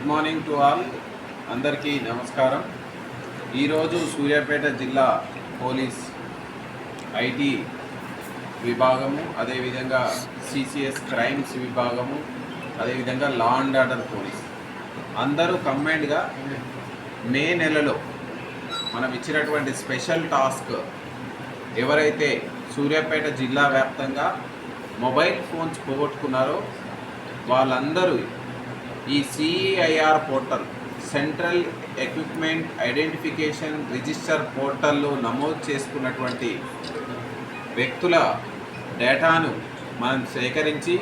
Good morning to all. అందరికీ నమస్కారం. ఈరోజు సూర్యాపేట జిల్లా పోలీస్ ఐటీ విభాగము అదేవిధంగా సిసిఎస్ క్రైమ్స్ విభాగము అదేవిధంగా లా అండ్ ఆర్డర్ పోలీస్. అందరూ కంబైన్డ్గా మే నెలలో మనం ఇచ్చినటువంటి స్పెషల్ టాస్క్ ఎవరైతే సూర్యాపేట జిల్లా వ్యాప్తంగా మొబైల్ ఫోన్స్ పోగొట్టుకున్నారో వాళ్ళందరూ ఈ CIR portal central equipment identification register పోర్టల్లో నమోదు చేసుకున్నటువంటి వ్యక్తుల డేటాను మనం సేకరించి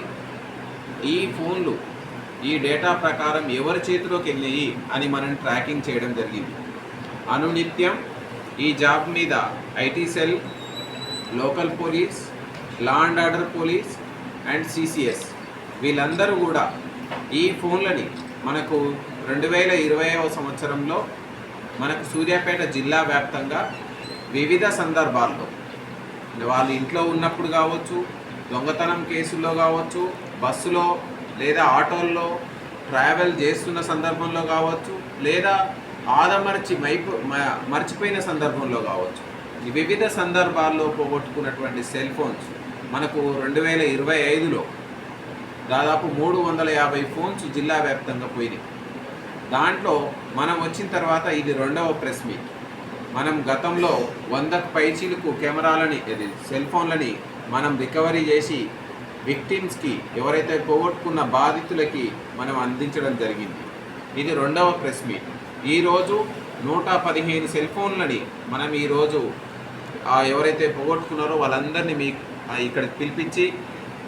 ఈ ఫోన్లు ఈ డేటా ప్రకారం ఎవరి చేతిలోకి వెళ్ళాయి అని మనం ట్రాకింగ్ చేయడం జరిగింది. అనునిత్యం ఈ జాబ్ మీద IT cell local police law and order police and CCS వీళ్ళందరూ కూడా ఈ ఫోన్లని మనకు రెండు వేల ఇరవైవ సంవత్సరంలో మనకు సూర్యాపేట జిల్లా వ్యాప్తంగా వివిధ సందర్భాల్లో వాళ్ళు ఇంట్లో ఉన్నప్పుడు కావచ్చు దొంగతనం కేసుల్లో కావచ్చు బస్సులో లేదా ఆటోల్లో ట్రావెల్ చేస్తున్న సందర్భంలో కావచ్చు లేదా ఆదమర్చి మైపు మర్చిపోయిన సందర్భంలో కావచ్చు. ఈ వివిధ సందర్భాల్లో పోగొట్టుకున్నటువంటి సెల్ ఫోన్స్ మనకు రెండు వేల ఇరవై ఐదులో దాదాపు మూడు వందల యాభై ఫోన్స్ జిల్లా వ్యాప్తంగా పోయినాయి. దాంట్లో మనం వచ్చిన తర్వాత ఇది రెండవ ప్రెస్ మీట్. మనం గతంలో వందకు పైచీలకు కెమెరాలని ఇది సెల్ ఫోన్లని మనం రికవరీ చేసి విక్టిమ్స్కి ఎవరైతే పోగొట్టుకున్న బాధితులకి మనం అందించడం జరిగింది. ఇది రెండవ ప్రెస్ మీట్. ఈరోజు నూట పదిహేను సెల్ ఫోన్లని మనం ఈరోజు ఎవరైతే పోగొట్టుకున్నారో వాళ్ళందరినీ మీ ఇక్కడ ఇక్కడికి పిలిపించి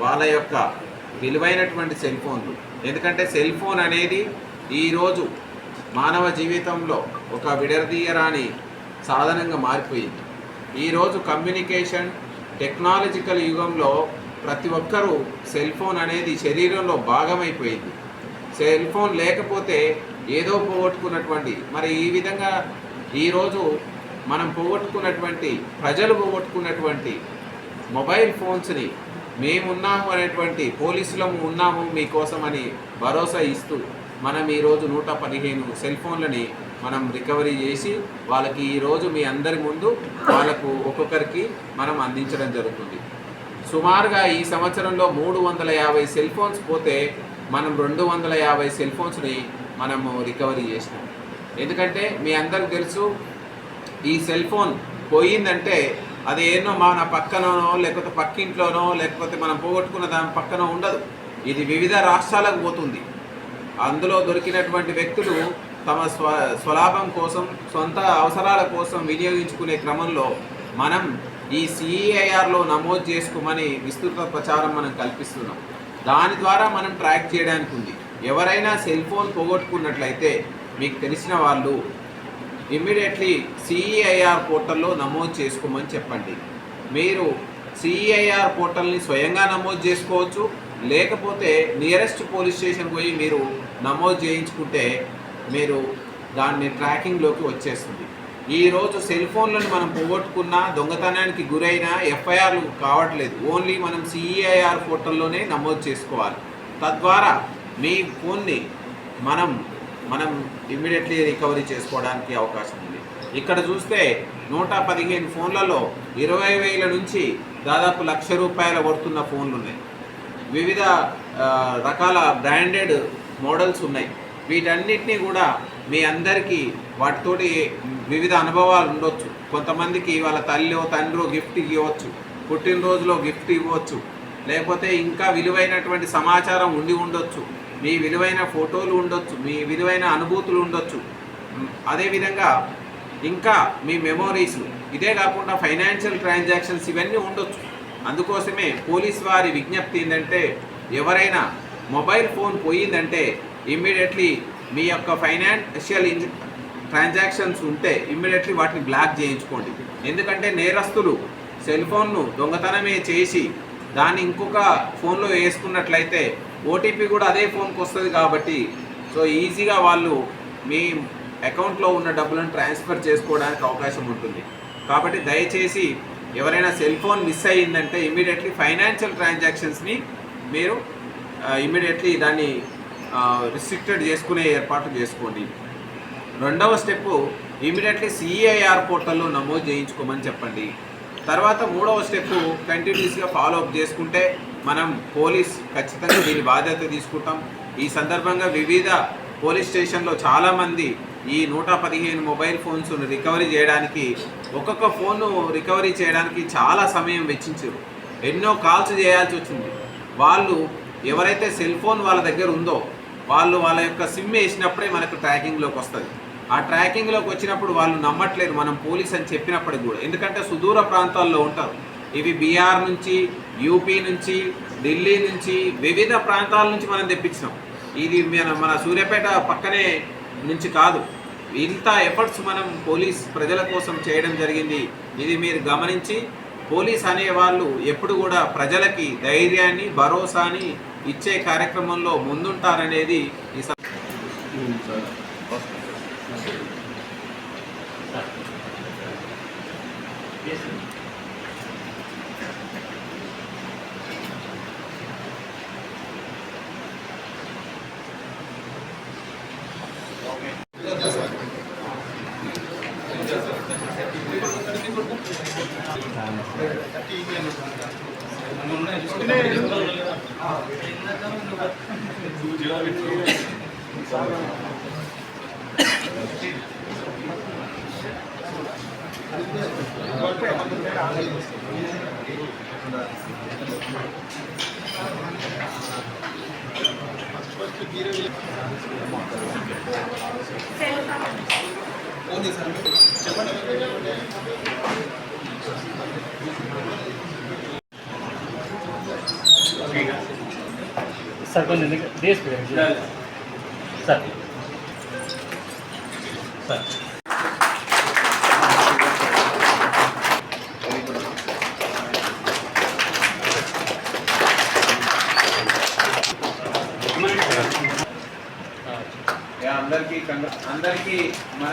వాళ్ళ యొక్క విలువైనటువంటి సెల్ ఫోన్లు ఎందుకంటే సెల్ ఫోన్ అనేది ఈరోజు మానవ జీవితంలో ఒక విడదీయరాని సాధనంగా మారిపోయింది. ఈరోజు కమ్యూనికేషన్ టెక్నాలజికల్ యుగంలో ప్రతి ఒక్కరూ సెల్ ఫోన్ అనేది శరీరంలో భాగమైపోయింది. సెల్ ఫోన్ లేకపోతే ఏదో పోగొట్టుకున్నటువంటి మరి ఈ విధంగా ఈరోజు మనం పోగొట్టుకున్నటువంటి ప్రజలు పోగొట్టుకున్నటువంటి మొబైల్ ఫోన్స్ని మేమున్నాము అనేటువంటి పోలీసులము ఉన్నాము మీకోసం అని భరోసా ఇస్తూ మనం ఈరోజు నూట పదిహేను సెల్ ఫోన్లని మనం రికవరీ చేసి వాళ్ళకి ఈరోజు మీ అందరి ముందు వాళ్ళకు ఒక్కొక్కరికి మనం అందించడం జరుగుతుంది. సుమారుగా ఈ సంవత్సరంలో మూడు వందల యాభై సెల్ ఫోన్స్ పోతే మనం రెండు వందల యాభై సెల్ ఫోన్స్ని మనము రికవరీ చేసినాం. ఎందుకంటే మీ అందరికి తెలుసు ఈ సెల్ ఫోన్ పోయిందంటే అది ఏనో మన పక్కనోనో లేకపోతే పక్కింట్లోనో లేకపోతే మనం పోగొట్టుకున్న దాని పక్కన ఉండదు. ఇది వివిధ రాష్ట్రాలకు పోతుంది. అందులో దొరికినటువంటి వ్యక్తులు తమ స్వ స్వలాభం కోసం సొంత అవసరాల కోసం వినియోగించుకునే క్రమంలో మనం ఈ సిఈఐఆర్లో నమోదు చేసుకోమని విస్తృత ప్రచారం మనం కల్పిస్తున్నాం. దాని ద్వారా మనం ట్రాక్ చేయడానికి ఉంది. ఎవరైనా సెల్ ఫోన్ పోగొట్టుకున్నట్లయితే మీకు తెలిసిన వాళ్ళు ఇమ్మీడియట్లీ సిఈఐఆర్ పోర్టల్లో నమోదు చేసుకోమని చెప్పండి. మీరు సిఈఐఆర్ పోర్టల్ని స్వయంగా నమోదు చేసుకోవచ్చు. లేకపోతే నియరెస్ట్ పోలీస్ స్టేషన్ పోయి మీరు నమోదు చేయించుకుంటే మీరు దాన్ని ట్రాకింగ్లోకి వచ్చేస్తుంది. ఈరోజు సెల్ ఫోన్లను మనం పోగొట్టుకున్న దొంగతనానికి గురైన ఎఫ్ఐఆర్లు కావట్లేదు. ఓన్లీ మనం సిఈఐఆర్ పోర్టల్లోనే నమోదు చేసుకోవాలి. తద్వారా మీ ఫోన్ని మనం మనం ఇమ్మీడియట్లీ రికవరీ చేసుకోవడానికి అవకాశం ఉంది. ఇక్కడ చూస్తే నూట పదిహేను ఫోన్లలో ఇరవై వేల నుంచి దాదాపు లక్ష రూపాయల పడుతున్న ఫోన్లు ఉన్నాయి. వివిధ రకాల బ్రాండెడ్ మోడల్స్ ఉన్నాయి. వీటన్నిటినీ కూడా మీ అందరికీ వాటితోటి వివిధ అనుభవాలు ఉండొచ్చు. కొంతమందికి వాళ్ళ తల్లిో తండ్రో గిఫ్ట్ ఇవ్వచ్చు పుట్టినరోజులో గిఫ్ట్ ఇవ్వచ్చు లేకపోతే ఇంకా విలువైనటువంటి సమాచారం ఉండి ఉండొచ్చు. మీ విలువైన ఫోటోలు ఉండొచ్చు మీ విలువైన అనుభూతులు ఉండొచ్చు. అదేవిధంగా ఇంకా మీ మెమోరీస్ ఇదే కాకుండా ఫైనాన్షియల్ ట్రాన్సాక్షన్స్ ఇవన్నీ ఉండొచ్చు. అందుకోసమే పోలీస్ వారి విజ్ఞప్తి ఏంటంటే ఎవరైనా మొబైల్ ఫోన్ పోయిందంటే ఇమ్మీడియట్లీ మీ యొక్క ఫైనాన్షియల్ ఇన్ ట్రాన్సాక్షన్స్ ఉంటే ఇమ్మీడియట్లీ వాటిని బ్లాక్ చేయించుకోండి. ఎందుకంటే నేరస్తులు సెల్ ఫోన్ను దొంగతనమే చేసి దాన్ని ఇంకొక ఫోన్లో వేసుకున్నట్లయితే ఓటీపీ కూడా అదే ఫోన్కి వస్తుంది కాబట్టి సో ఈజీగా వాళ్ళు మీ అకౌంట్లో ఉన్న డబ్బులను ట్రాన్స్ఫర్ చేసుకోవడానికి అవకాశం ఉంటుంది. కాబట్టి దయచేసి ఎవరైనా సెల్ ఫోన్ మిస్ అయ్యిందంటే ఇమీడియట్లీ ఫైనాన్షియల్ ట్రాన్సాక్షన్స్ని మీరు ఇమీడియట్లీ దాన్ని రిస్ట్రిక్టెడ్ చేసుకునే ఏర్పాటు చేసుకోండి. రెండవ స్టెప్ ఇమీడియట్లీ సిఐఆర్ పోర్టల్లో నమోదు చేయించుకోమని చెప్పండి. తర్వాత మూడవ స్టెప్ కంటిన్యూస్గా ఫాలో అప్ చేసుకుంటే మనం పోలీస్ ఖచ్చితంగా దీని బాధ్యత తీసుకుంటాం. ఈ సందర్భంగా వివిధ పోలీస్ స్టేషన్లో చాలామంది ఈ నూట పదిహేను మొబైల్ ఫోన్స్ రికవరీ చేయడానికి ఒక్కొక్క ఫోను రికవరీ చేయడానికి చాలా సమయం వెచ్చించారు. ఎన్నో కాల్స్ చేయాల్సి వచ్చింది. వాళ్ళు ఎవరైతే సెల్ ఫోన్ వాళ్ళ దగ్గర ఉందో వాళ్ళు వాళ్ళ యొక్క సిమ్ వేసినప్పుడే మనకు ట్రాకింగ్లోకి వస్తుంది. ఆ ట్రాకింగ్లోకి వచ్చినప్పుడు వాళ్ళు నమ్మట్లేదు మనం పోలీస్ అని చెప్పినప్పటికి కూడా. ఎందుకంటే సుదూర ప్రాంతాల్లో ఉంటారు. ఇవి బీహార్ నుంచి యూపీ నుంచి ఢిల్లీ నుంచి వివిధ ప్రాంతాల నుంచి మనం తెప్పించినాం. ఇది మన మన సూర్యాపేట పక్కనే నుంచి కాదు. ఇంత ఎఫర్ట్స్ మనం పోలీస్ ప్రజల కోసం చేయడం జరిగింది. ఇది మీరు గమనించి పోలీస్ అనే వాళ్ళు ఎప్పుడు కూడా ప్రజలకి ధైర్యాన్ని భరోసాని ఇచ్చే కార్యక్రమంలో ముందుంటారనేది ఈ సం- సార్ కొంచెం డేస్ సార్. సార్. అందరికీ అందరికీ మన